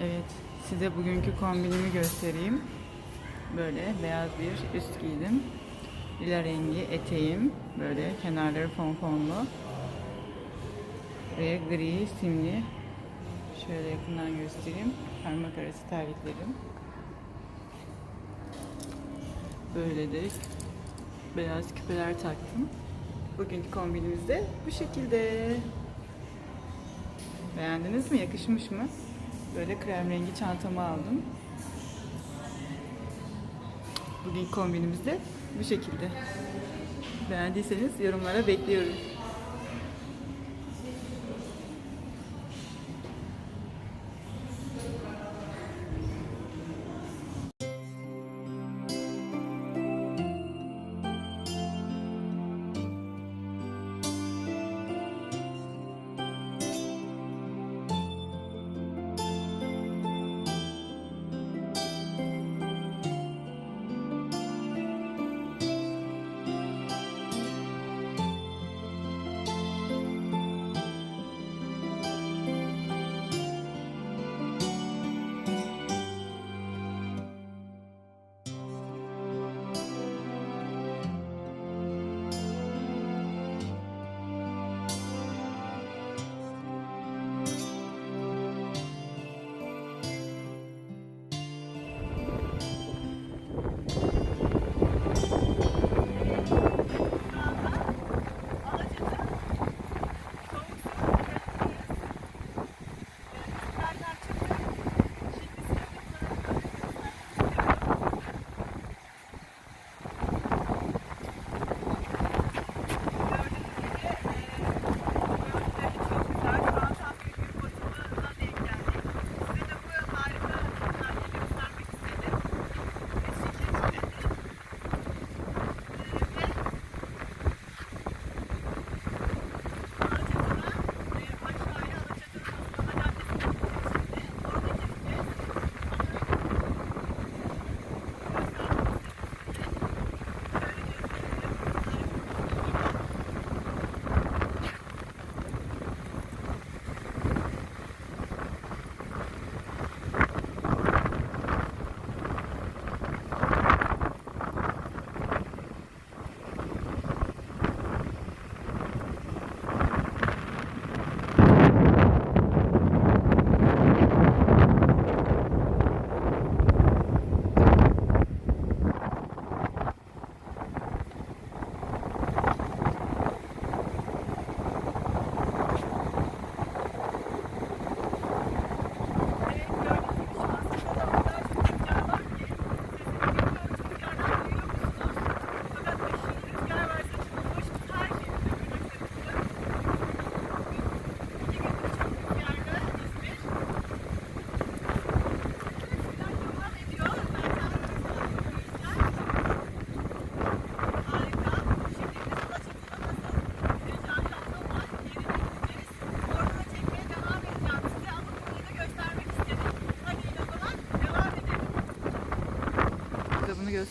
Evet, size bugünkü kombinimi göstereyim. Böyle beyaz bir üst giydim. Lila rengi eteğim. Böyle kenarları pomponlu. Ve gri simli. Şöyle yakından göstereyim. Parmak arası terliklerim. Böyle de beyaz küpeler taktım. Bugünkü kombinimiz de bu şekilde. Beğendiniz mi? Yakışmış mı? Böyle krem rengi çantamı aldım. Bugün kombinimiz de bu şekilde. Beğendiyseniz yorumlara bekliyorum.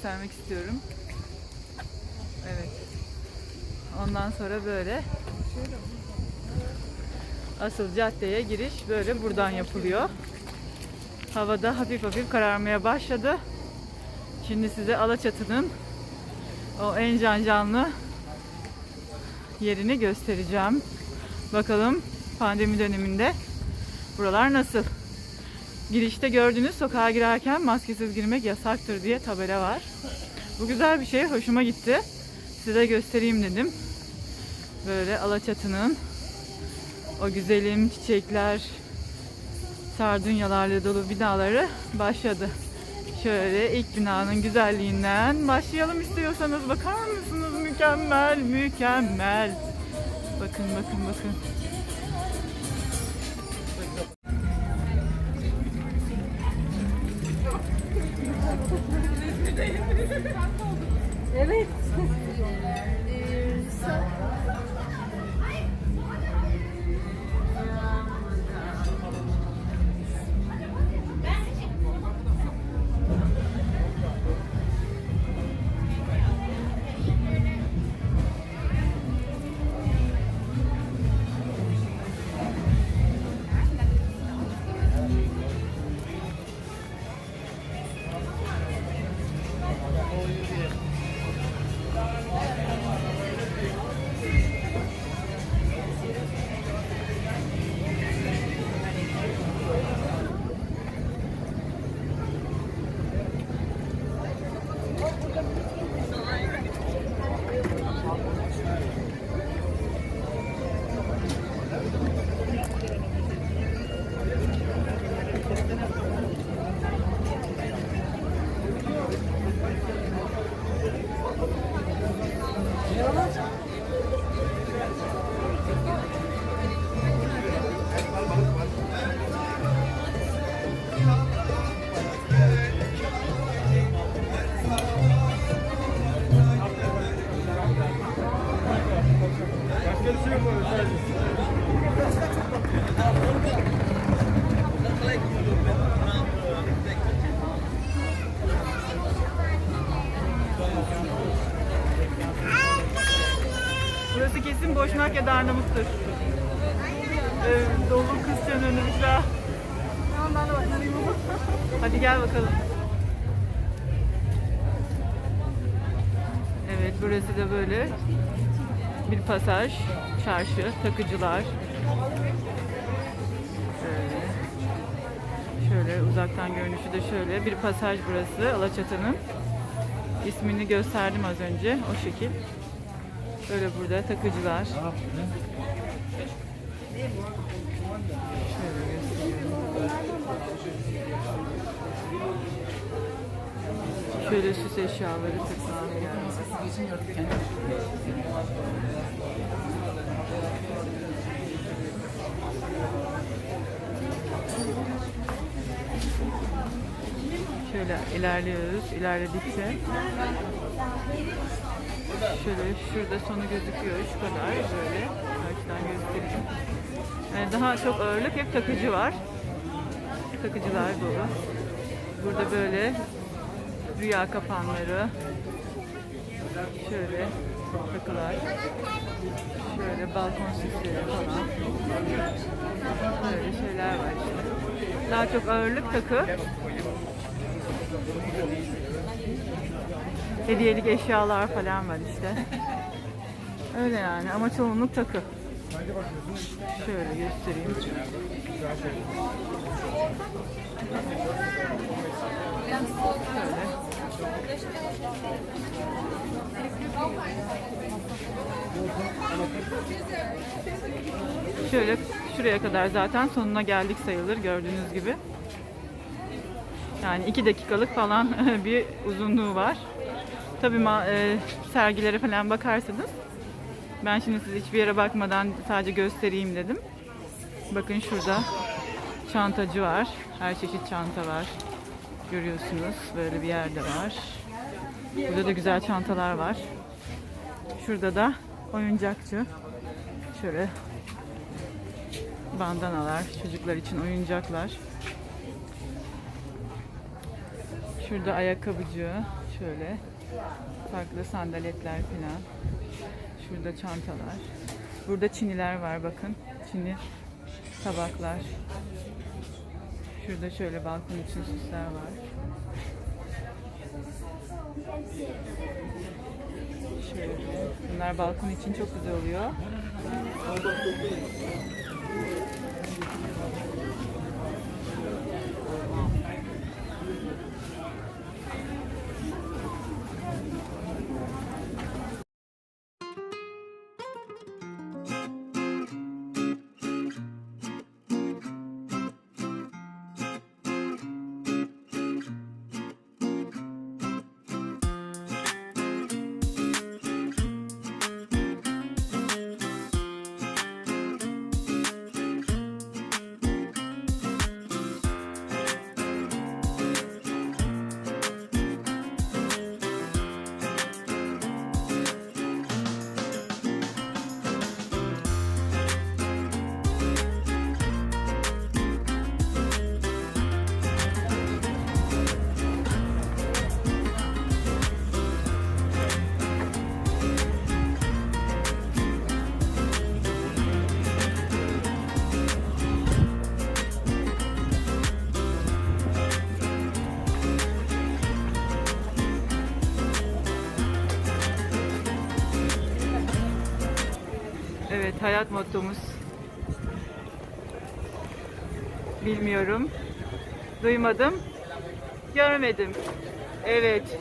Göstermek istiyorum. Evet. Ondan sonra böyle asıl caddeye giriş böyle buradan yapılıyor. Havada hafif hafif kararmaya başladı. Şimdi size Alaçatı'nın o en can canlı yerini göstereceğim. Bakalım pandemi döneminde buralar nasıl? Girişte gördüğünüz sokağa girerken maskesiz girmek yasaktır diye tabela var. Bu güzel bir şey, hoşuma gitti. Size göstereyim dedim. Böyle Alaçatı'nın o güzelim çiçekler, sardunyalarla dolu binaları başladı. Şöyle ilk binanın güzelliğinden başlayalım istiyorsanız bakar mısınız? Mükemmel, mükemmel. Bakın, bakın, bakın. Evet. Tırnak ya da Arnavuttur. Evet, dolu kız canını Büşra. Hadi gel bakalım. Evet burası da böyle bir pasaj, çarşı, takıcılar. Şöyle uzaktan görünüşü de şöyle bir pasaj burası Alaçatı'nın. İsmini gösterdim az önce o şekil. Böyle burada takıcılar. Şöyle gösteriyorum. Şöyle süs eşyaları takılan yer var. Şöyle ilerliyoruz. İlerledikçe şöyle şurada sonu gözüküyor. Şu kadar böyle. Karşıdan göstereyim. Yani daha çok ağırlık hep takıcı var. Takıcılar dolu. Burada böyle rüya kapanları şöyle takılar şöyle balkon süsleri falan böyle şeyler var işte. Daha çok ağırlık takı hediyelik eşyalar falan var işte. Öyle yani ama çoğunluk takı. Şöyle göstereyim. Şöyle. Şöyle şuraya kadar zaten sonuna geldik sayılır gördüğünüz gibi. Yani iki dakikalık falan bir uzunluğu var. Tabii e, sergilere falan bakarsanız. Ben şimdi size hiçbir yere bakmadan sadece göstereyim dedim. Bakın şurada çantacı var. Her çeşit çanta var. Görüyorsunuz. Böyle bir yerde var. Burada da güzel çantalar var. Şurada da oyuncakçı. Şöyle bandanalar, çocuklar için oyuncaklar. Şurada ayakkabıcı, şöyle farklı sandaletler falan. Şurada çantalar. Burada çiniler var bakın. Çini tabaklar. Şurada şöyle balkon için süsler var. Şöyle. Bunlar balkon için çok güzel oluyor. hayat mottomuz. Bilmiyorum. Duymadım. Görmedim. Evet.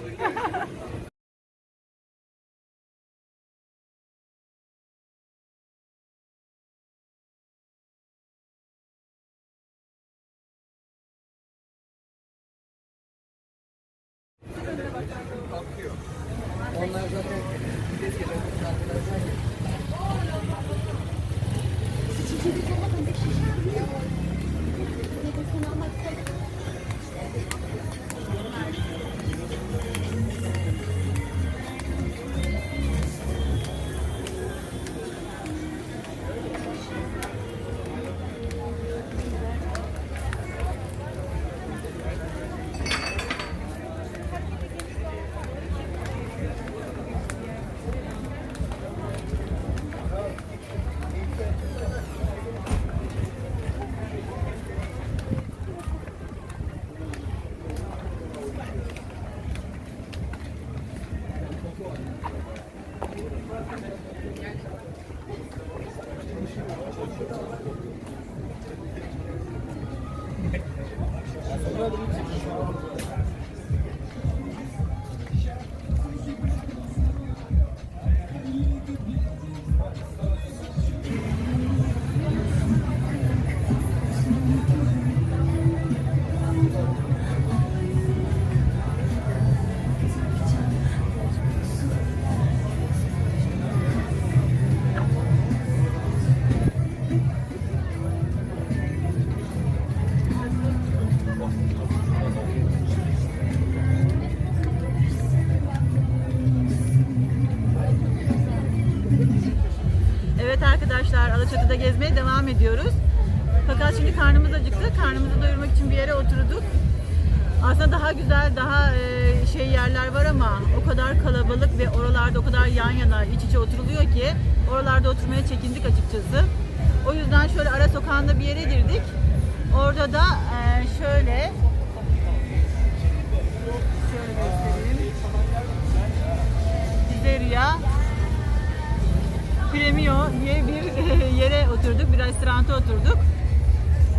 Onlar zaten arkadaşlar Alaçatı'da gezmeye devam ediyoruz. Fakat şimdi karnımız acıktı. Karnımızı doyurmak için bir yere oturduk. Aslında daha güzel, daha e, şey yerler var ama o kadar kalabalık ve oralarda o kadar yan yana iç içe oturuluyor ki oralarda oturmaya çekindik açıkçası. O yüzden şöyle ara sokağında bir yere girdik. Orada da e, şöyle şöyle göstereyim. Pizzeria Premio diye bir yere oturduk, bir restoranta oturduk.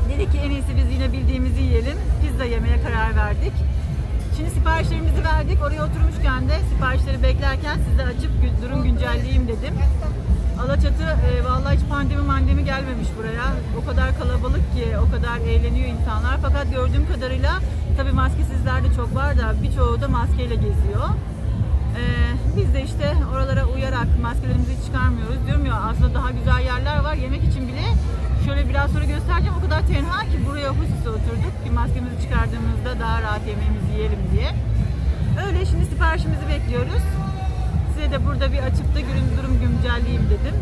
Dedik ki en iyisi biz yine bildiğimizi yiyelim. Pizza yemeye karar verdik. Şimdi siparişlerimizi verdik. Oraya oturmuşken de siparişleri beklerken size açıp durum güncelleyeyim dedim. Alaçatı e, vallahi hiç pandemi mandemi gelmemiş buraya. O kadar kalabalık ki, o kadar eğleniyor insanlar. Fakat gördüğüm kadarıyla tabii maskesizler de çok var da birçoğu da maskeyle geziyor. Ee, biz de işte oralara uyarak maskelerimizi çıkarmıyoruz. Diyorum ya aslında daha güzel yerler var. Yemek için bile şöyle biraz sonra göstereceğim. O kadar tenha ki buraya hususi oturduk. Bir maskemizi çıkardığımızda daha rahat yemeğimizi yiyelim diye. Öyle şimdi siparişimizi bekliyoruz. Size de burada bir açıp da durum, durum güncelleyeyim dedim.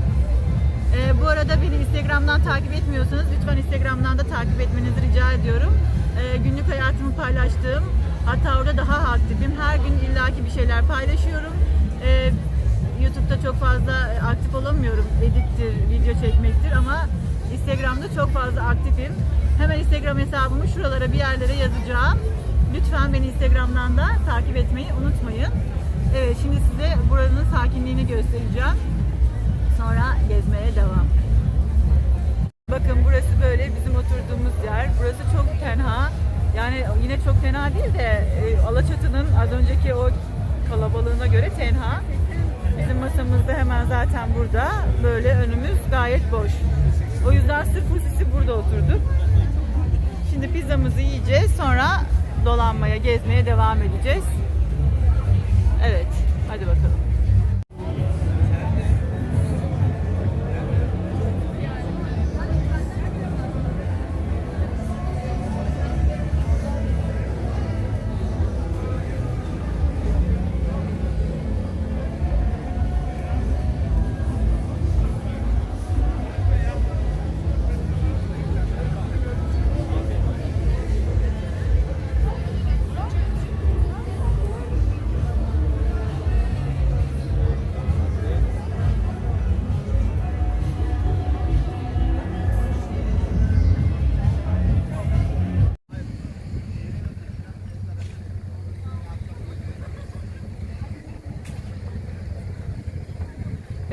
Ee, bu arada beni Instagram'dan takip etmiyorsanız lütfen Instagram'dan da takip etmenizi rica ediyorum. Ee, günlük hayatımı paylaştığım, hatta orada daha aktifim. Her gün illaki bir şeyler paylaşıyorum. Ee, YouTube'da çok fazla e, aktif olamıyorum. Edittir, video çekmektir ama Instagram'da çok fazla aktifim. Hemen Instagram hesabımı şuralara bir yerlere yazacağım. Lütfen beni Instagram'dan da takip etmeyi unutmayın. Evet şimdi size buranın sakinliğini göstereceğim. Sonra gezmeye devam. Bakın burası çok tenha değil de e, Alaçatı'nın az önceki o kalabalığına göre tenha. Bizim masamız da hemen zaten burada. Böyle önümüz gayet boş. O yüzden sırf hususi burada oturduk. Şimdi pizzamızı yiyeceğiz. Sonra dolanmaya, gezmeye devam edeceğiz. Evet, hadi bakalım.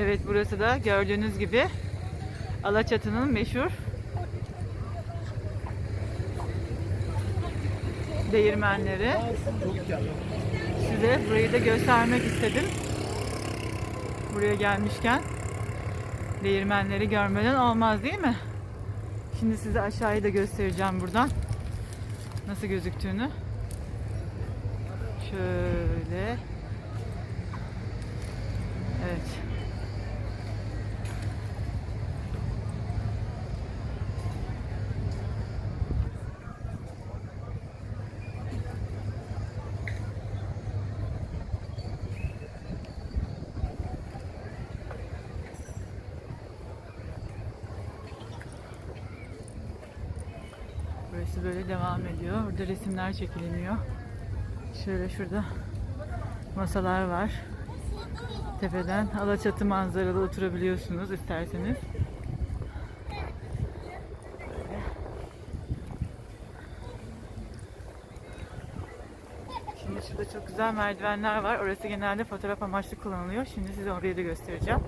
Evet burası da gördüğünüz gibi Alaçatı'nın meşhur değirmenleri. Size burayı da göstermek istedim. Buraya gelmişken değirmenleri görmeden olmaz değil mi? Şimdi size aşağıyı da göstereceğim buradan. Nasıl gözüktüğünü. Şöyle. Evet. Burası böyle devam ediyor. Burada resimler çekiliniyor. Şöyle şurada masalar var. Tepeden Alaçatı manzaralı oturabiliyorsunuz isterseniz. Şimdi şurada çok güzel merdivenler var. Orası genelde fotoğraf amaçlı kullanılıyor. Şimdi size orayı da göstereceğim.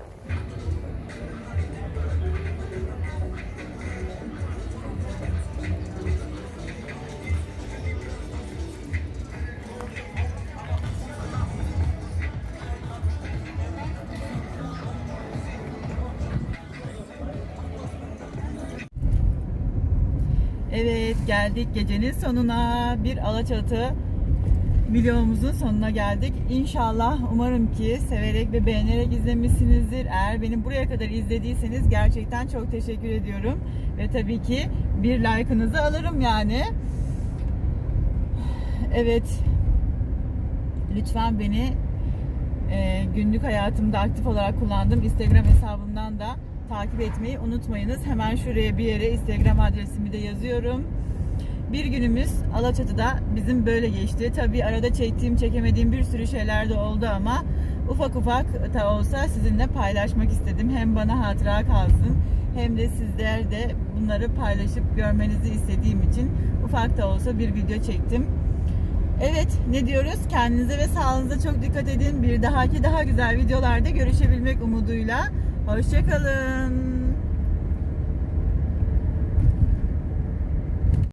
Geldik gecenin sonuna. Bir Alaçatı videomuzun sonuna geldik. İnşallah umarım ki severek ve beğenerek izlemişsinizdir. Eğer beni buraya kadar izlediyseniz gerçekten çok teşekkür ediyorum. Ve tabii ki bir like'ınızı alırım yani. Evet. Lütfen beni e, günlük hayatımda aktif olarak kullandığım Instagram hesabımdan da takip etmeyi unutmayınız. Hemen şuraya bir yere Instagram adresimi de yazıyorum. Bir günümüz Alaçatı'da bizim böyle geçti. Tabii arada çektiğim, çekemediğim bir sürü şeyler de oldu ama ufak ufak da olsa sizinle paylaşmak istedim. Hem bana hatıra kalsın hem de sizler de bunları paylaşıp görmenizi istediğim için ufak da olsa bir video çektim. Evet ne diyoruz? Kendinize ve sağlığınıza çok dikkat edin. Bir dahaki daha güzel videolarda görüşebilmek umuduyla. Hoşçakalın.